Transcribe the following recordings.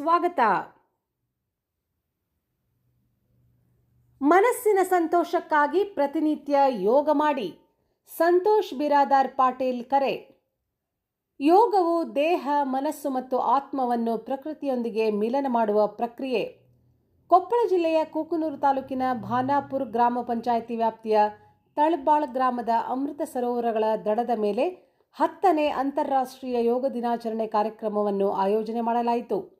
ಸ್ವಾಗತ. ಮನಸ್ಸಿನ ಸಂತೋಷಕ್ಕಾಗಿ ಪ್ರತಿನಿತ್ಯ ಯೋಗ ಮಾಡಿ. ಸಂತೋಷ್ ಬಿರಾದಾರ್ ಪಾಟೀಲ್ ಕರೆ. ಯೋಗವು ದೇಹ, ಮನಸ್ಸು ಮತ್ತು ಆತ್ಮವನ್ನು ಪ್ರಕೃತಿಯೊಂದಿಗೆ ಮಿಲನ ಮಾಡುವ ಪ್ರಕ್ರಿಯೆ. ಕೊಪ್ಪಳ ಜಿಲ್ಲೆಯ ಕೂಕನೂರು ತಾಲೂಕಿನ ಭಾನಾಪುರ ಗ್ರಾಮ ಪಂಚಾಯಿತಿ ವ್ಯಾಪ್ತಿಯ ತಳಬಾಳ್ ಗ್ರಾಮದ ಅಮೃತ ಸರೋವರಗಳ ದಡದ ಮೇಲೆ ಹತ್ತನೇ ಅಂತಾರಾಷ್ಟ್ರೀಯ ಯೋಗ ದಿನಾಚರಣೆ ಕಾರ್ಯಕ್ರಮವನ್ನು ಆಯೋಜನೆ ಮಾಡಲಾಯಿತು.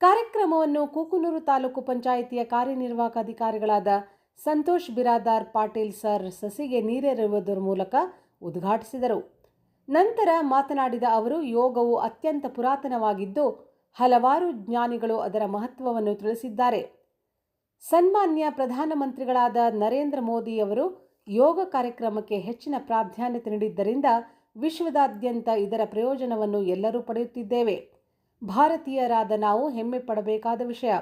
ಕಾರ್ಯಕ್ರಮವನ್ನು ಕೂಕುನೂರು ತಾಲೂಕು ಪಂಚಾಯಿತಿಯ ಕಾರ್ಯನಿರ್ವಾಹಕ ಅಧಿಕಾರಿಗಳಾದ ಸಂತೋಷ್ ಬಿರಾದಾರ್ ಪಾಟೀಲ್ ಸರ್ ಸಸಿಗೆ ನೀರೆರೆಯುವುದರ ಮೂಲಕ ಉದ್ಘಾಟಿಸಿದರು. ನಂತರ ಮಾತನಾಡಿದ ಅವರು, ಯೋಗವು ಅತ್ಯಂತ ಪುರಾತನವಾಗಿದ್ದು ಹಲವಾರು ಜ್ಞಾನಿಗಳು ಅದರ ಮಹತ್ವವನ್ನು ತಿಳಿಸಿದ್ದಾರೆ. ಸನ್ಮಾನ್ಯ ಪ್ರಧಾನಮಂತ್ರಿಗಳಾದ ನರೇಂದ್ರ ಮೋದಿಯವರು ಯೋಗ ಕಾರ್ಯಕ್ರಮಕ್ಕೆ ಹೆಚ್ಚಿನ ಪ್ರಾಧಾನ್ಯತೆ ನೀಡಿದ್ದರಿಂದ ವಿಶ್ವದಾದ್ಯಂತ ಇದರ ಪ್ರಯೋಜನವನ್ನು ಎಲ್ಲರೂ ಪಡೆಯುತ್ತಿದ್ದೇವೆ. ಭಾರತೀಯರಾದ ನಾವು ಹೆಮ್ಮೆ ಪಡಬೇಕಾದ ವಿಷಯ.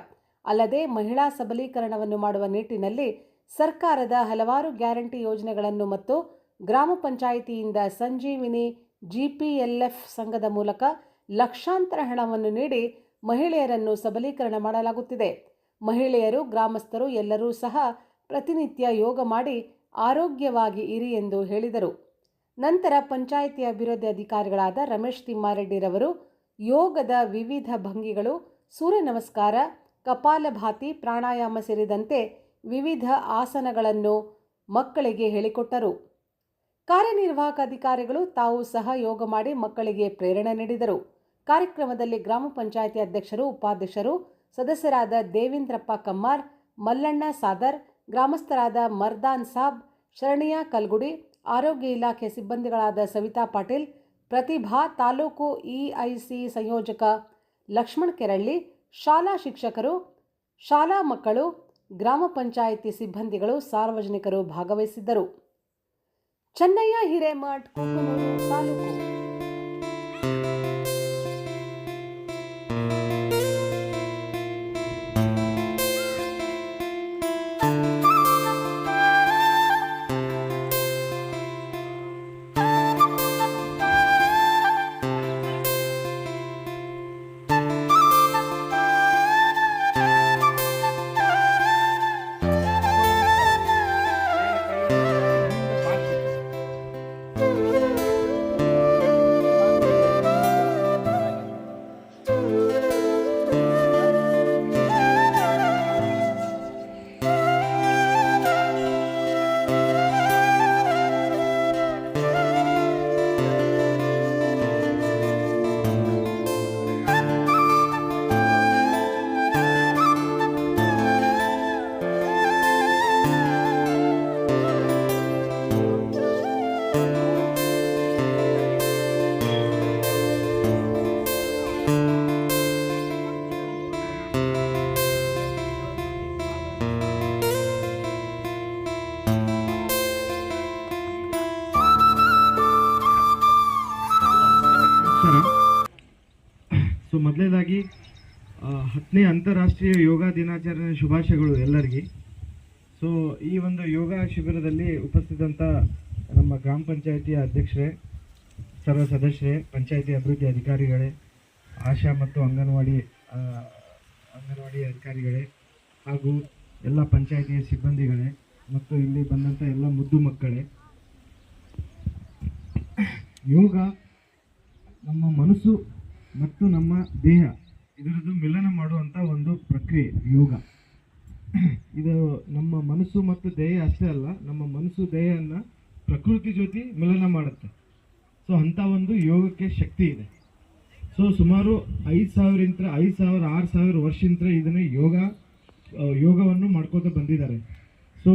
ಅಲ್ಲದೆ ಮಹಿಳಾ ಸಬಲೀಕರಣವನ್ನು ಮಾಡುವ ನಿಟ್ಟಿನಲ್ಲಿ ಸರ್ಕಾರದ ಹಲವಾರು ಗ್ಯಾರಂಟಿ ಯೋಜನೆಗಳನ್ನು ಮತ್ತು ಗ್ರಾಮ ಪಂಚಾಯಿತಿಯಿಂದ ಸಂಜೀವಿನಿ ಜಿಪಿಎಲ್ಎಫ್ ಸಂಘದ ಮೂಲಕ ಲಕ್ಷಾಂತರ ಹಣವನ್ನು ನೀಡಿ ಮಹಿಳೆಯರನ್ನು ಸಬಲೀಕರಣ ಮಾಡಲಾಗುತ್ತಿದೆ. ಮಹಿಳೆಯರು, ಗ್ರಾಮಸ್ಥರು ಎಲ್ಲರೂ ಸಹ ಪ್ರತಿನಿತ್ಯ ಯೋಗ ಮಾಡಿ ಆರೋಗ್ಯವಾಗಿ ಇರಿ ಎಂದು ಹೇಳಿದರು. ನಂತರ ಪಂಚಾಯಿತಿ ಅಭಿವೃದ್ಧಿ ಅಧಿಕಾರಿಗಳಾದ ರಮೇಶ್ ತಿಮ್ಮಾರೆಡ್ಡಿರವರು ಯೋಗದ ವಿವಿಧ ಭಂಗಿಗಳು, ಸೂರ್ಯ ನಮಸ್ಕಾರ ಕಪಾಲಭಾತಿ ಪ್ರಾಣಾಯಾಮ ಸೇರಿದಂತೆ ವಿವಿಧ ಆಸನಗಳನ್ನು ಮಕ್ಕಳಿಗೆ ಹೇಳಿಕೊಟ್ಟರು. ಕಾರ್ಯನಿರ್ವಾಹಕ ಅಧಿಕಾರಿಗಳು ತಾವು ಸಹ ಯೋಗ ಮಾಡಿ ಮಕ್ಕಳಿಗೆ ಪ್ರೇರಣೆ ನೀಡಿದರು. ಕಾರ್ಯಕ್ರಮದಲ್ಲಿ ಗ್ರಾಮ ಪಂಚಾಯಿತಿ ಅಧ್ಯಕ್ಷರು, ಉಪಾಧ್ಯಕ್ಷರು, ಸದಸ್ಯರಾದ ದೇವೇಂದ್ರಪ್ಪ ಕಮ್ಮಾರ್, ಮಲ್ಲಣ್ಣ ಸಾದರ್, ಗ್ರಾಮಸ್ಥರಾದ ಮರ್ದಾನ್ ಸಾಬ್, ಶರಣಿಯಾ ಕಲ್ಗುಡಿ, ಆರೋಗ್ಯ ಇಲಾಖೆ ಸಿಬ್ಬಂದಿಗಳಾದ ಸವಿತಾ ಪಾಟೀಲ್ ಪ್ರತಿಭಾ ತಾಲೂಕು ಇಐಸಿ ಸಂಯೋಜಕ ಲಕ್ಷ್ಮಣ್ ಕೆರಳ್ಳಿ, ಶಾಲಾ ಶಿಕ್ಷಕರು, ಶಾಲಾ ಮಕ್ಕಳು, ಗ್ರಾಮ ಪಂಚಾಯಿತಿ ಸಿಬ್ಬಂದಿಗಳು ಸಾರ್ವಜನಿಕರು ಭಾಗವಹಿಸಿದ್ದರು. ಚೆನ್ನಯ್ಯ ಹಿರೇಮಠ್ ತಾಲೂಕು ನಮಸ್ಕಾರ ಸೊ ಮೊದಲನೇದಾಗಿ ಹತ್ತನೇ ಅಂತಾರಾಷ್ಟ್ರೀಯ ಯೋಗ ದಿನಾಚರಣೆ ಶುಭಾಶಯಗಳು ಎಲ್ಲರಿಗೆ. ಸೊ ಈ ಒಂದು ಯೋಗ ಶಿಬಿರದಲ್ಲಿ ಉಪಸ್ಥಿತಂಥ ನಮ್ಮ ಗ್ರಾಮ ಪಂಚಾಯಿತಿಯ ಅಧ್ಯಕ್ಷರೇ, ಸರ್ವ ಸದಸ್ಯರೇ, ಪಂಚಾಯಿತಿ ಅಭಿವೃದ್ಧಿ ಅಧಿಕಾರಿಗಳೇ, ಆಶಾ ಮತ್ತು ಅಂಗನವಾಡಿ ಅಂಗನವಾಡಿ ಅಧಿಕಾರಿಗಳೇ ಹಾಗೂ ಎಲ್ಲ ಪಂಚಾಯಿತಿಯ ಸಿಬ್ಬಂದಿಗಳೇ ಮತ್ತು ಇಲ್ಲಿ ಬಂದಂಥ ಎಲ್ಲ ಮುದ್ದು ಮಕ್ಕಳೇ. ಯೋಗ ನಮ್ಮ ಮನಸ್ಸು ಮತ್ತು ನಮ್ಮ ದೇಹ ಇದರದ್ದು ಮಿಲನ ಮಾಡುವಂಥ ಒಂದು ಪ್ರಕ್ರಿಯೆ, ಯೋಗ. ಇದು ನಮ್ಮ ಮನಸ್ಸು ಮತ್ತು ದೇಹ ಅಷ್ಟೇ ಅಲ್ಲ, ನಮ್ಮ ಮನಸ್ಸು ದೇಹವನ್ನು ಪ್ರಕೃತಿ ಜೊತೆ ಮಿಲನ ಮಾಡುತ್ತೆ. ಸೊ ಅಂಥ ಒಂದು ಯೋಗಕ್ಕೆ ಶಕ್ತಿ ಇದೆ. ಸೊ ಸುಮಾರು ಐದು ಸಾವಿರಿಂದ ಐದು ಸಾವಿರ, ಆರು ಸಾವಿರ ವರ್ಷದಿಂದ ಇದನ್ನು ಯೋಗ ಯೋಗವನ್ನು ಮಾಡ್ಕೋತ ಬಂದಿದ್ದಾರೆ. ಸೊ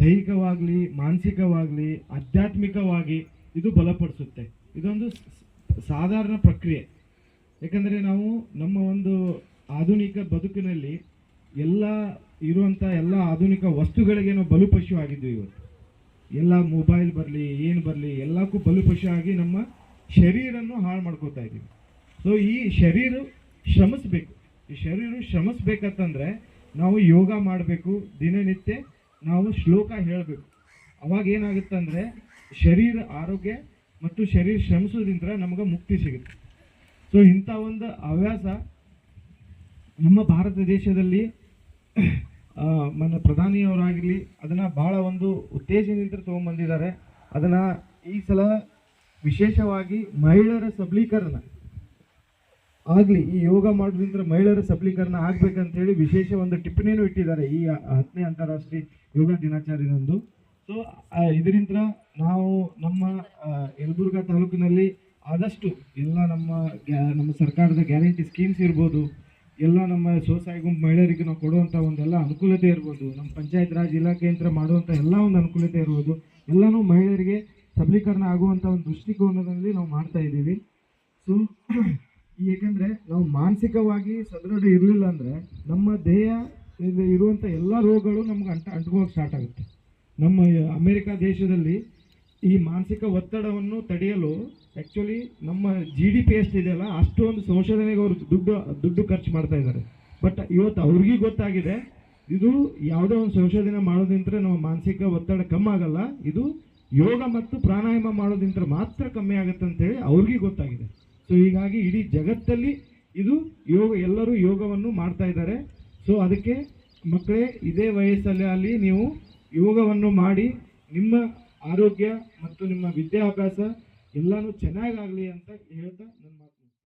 ದೈಹಿಕವಾಗಲಿ, ಮಾನಸಿಕವಾಗಲಿ, ಆಧ್ಯಾತ್ಮಿಕವಾಗಿ ಇದು ಬಲಪಡಿಸುತ್ತೆ. ಇದೊಂದು ಸಾಧಾರಣ ಪ್ರಕ್ರಿಯೆ. ಯಾಕಂದರೆ ನಾವು ನಮ್ಮ ಒಂದು ಆಧುನಿಕ ಬದುಕಿನಲ್ಲಿ ಎಲ್ಲ ಇರುವಂಥ ಎಲ್ಲ ಆಧುನಿಕ ವಸ್ತುಗಳಿಗೆ ನಾವು ಬಲುಪಶು ಆಗಿದ್ವಿ ಇವತ್ತು. ಎಲ್ಲ ಮೊಬೈಲ್ ಬರಲಿ, ಏನು ಬರಲಿ, ಎಲ್ಲಕ್ಕೂ ಬಲುಪಶು ಆಗಿ ನಮ್ಮ ಶರೀರನ್ನು ಹಾಳು ಮಾಡ್ಕೋತಾ ಇದ್ದೀವಿ. ಸೊ ಈ ಶರೀರ ಶ್ರಮಿಸ್ಬೇಕು. ಈ ಶರೀರ ಶ್ರಮಿಸ್ಬೇಕಂತಂದರೆ ನಾವು ಯೋಗ ಮಾಡಬೇಕು, ದಿನನಿತ್ಯ ನಾವು ಶ್ಲೋಕ ಹೇಳಬೇಕು. ಅವಾಗ ಏನಾಗುತ್ತಂದ್ರೆ ಶರೀರ ಆರೋಗ್ಯ ಮತ್ತು ಶರೀರ ಶ್ರಮಿಸೋದ್ರಿಂದ ನಮಗೆ ಮುಕ್ತಿ ಸಿಗುತ್ತೆ. ಸೊ ಇಂಥ ಒಂದು ಹವ್ಯಾಸ ನಮ್ಮ ಭಾರತ ದೇಶದಲ್ಲಿ ಮನ మన ಪ್ರಧಾನಿಯವರಾಗಲಿ ಅದನ್ನು ಭಾಳ ಒಂದು ಉತ್ತೇಜನದಿಂದ ತೊಗೊಂಬಂದಿದ್ದಾರೆ. ಅದನ್ನು ಈ ಸಲ ವಿಶೇಷವಾಗಿ ಮಹಿಳೆಯರ ಸಬಲೀಕರಣ ಆಗಲಿ, ಈ ಯೋಗ ಮಾಡೋದ್ರಿಂದ ಮಹಿಳೆಯರ ಸಬಲೀಕರಣ ಆಗಬೇಕಂತೇಳಿ ವಿಶೇಷ ಒಂದು ಟಿಪ್ಪಣಿಯನ್ನು ಇಟ್ಟಿದ್ದಾರೆ ಈ ಹತ್ತನೇ ಅಂತಾರಾಷ್ಟ್ರೀಯ ಯೋಗ ದಿನಾಚರಣೆಯಂದು. ಸೊ ಇದರಿಂದ ನಾವು ನಮ್ಮ ಯಲಬುರ್ಗ ತಾಲೂಕಿನಲ್ಲಿ ಆದಷ್ಟು ಎಲ್ಲ ನಮ್ಮ ನಮ್ಮ ಸರ್ಕಾರದ ಗ್ಯಾರಂಟಿ ಸ್ಕೀಮ್ಸ್ ಇರ್ಬೋದು, ಎಲ್ಲ ನಮ್ಮ ಸ್ವಸಹಾಯ ಗುಂಪು ಮಹಿಳೆಯರಿಗೆ ನಾವು ಕೊಡುವಂಥ ಒಂದೆಲ್ಲ ಅನುಕೂಲತೆ ಇರ್ಬೋದು, ನಮ್ಮ ಪಂಚಾಯತ್ ರಾಜ್ ಇಲಾಖೆಯಿಂದ ಮಾಡುವಂಥ ಎಲ್ಲ ಒಂದು ಅನುಕೂಲತೆ ಇರ್ಬೋದು, ಎಲ್ಲನೂ ಮಹಿಳೆಯರಿಗೆ ಸಬಲೀಕರಣ ಆಗುವಂಥ ಒಂದು ದೃಷ್ಟಿಕೋನದಲ್ಲಿ ನಾವು ಮಾಡ್ತಾ ಇದ್ದೀವಿ. ಸೊ ಏಕೆಂದರೆ ನಾವು ಮಾನಸಿಕವಾಗಿ ಸದೃಢ ಇರಲಿಲ್ಲ ಅಂದರೆ ನಮ್ಮ ದೇಹ ಇರುವಂಥ ಎಲ್ಲ ರೋಗಗಳು ನಮ್ಗೆ ಅಂಟ ಅಂಟ್ಕೋಕ್ಕೆ ಸ್ಟಾರ್ಟ್ ಆಗುತ್ತೆ. ನಮ್ಮ ಅಮೆರಿಕ ದೇಶದಲ್ಲಿ ಈ ಮಾನಸಿಕ ಒತ್ತಡವನ್ನು ತಡೆಯಲು ಆ್ಯಕ್ಚುಲಿ ನಮ್ಮ ಜಿ ಡಿ ಪಿ ಎಷ್ಟಿದೆಯಲ್ಲ ಅಷ್ಟೊಂದು ಸಂಶೋಧನೆಗೆ ಅವರು ದುಡ್ಡು ದುಡ್ಡು ಖರ್ಚು ಮಾಡ್ತಾ ಇದ್ದಾರೆ. ಬಟ್ ಇವತ್ತು ಅವ್ರಿಗೆ ಗೊತ್ತಾಗಿದೆ, ಇದು ಯಾವುದೋ ಒಂದು ಸಂಶೋಧನೆ ಮಾಡೋದಿಂತ ನಮ್ಮ ಮಾನಸಿಕ ಒತ್ತಡ ಕಮ್ಮಿ ಆಗಲ್ಲ, ಇದು ಯೋಗ ಮತ್ತು ಪ್ರಾಣಾಯಾಮ ಮಾಡೋದಿಂತ ಮಾತ್ರ ಕಮ್ಮಿ ಆಗುತ್ತೆ ಅಂತೇಳಿ ಅವ್ರಿಗೆ ಗೊತ್ತಾಗಿದೆ. ಸೊ ಹೀಗಾಗಿ ಇಡೀ ಜಗತ್ತಲ್ಲಿ ಇದು ಯೋಗ, ಎಲ್ಲರೂ ಯೋಗವನ್ನು ಮಾಡ್ತಾ ಇದ್ದಾರೆ. ಸೊ ಅದಕ್ಕೆ ಮಕ್ಕಳೇ, ಇದೇ ವಯಸ್ಸಲ್ಲಿ ಅಲ್ಲಿ ನೀವು ಯೋಗವನ್ನು ಮಾಡಿ ನಿಮ್ಮ ಆರೋಗ್ಯ ಮತ್ತು ನಿಮ್ಮ ವಿದ್ಯಾಭ್ಯಾಸ ಎಲ್ಲನೂ ಚೆನ್ನಾಗಾಗಲಿ ಅಂತ ಹೇಳ್ತಾ ನನ್ನ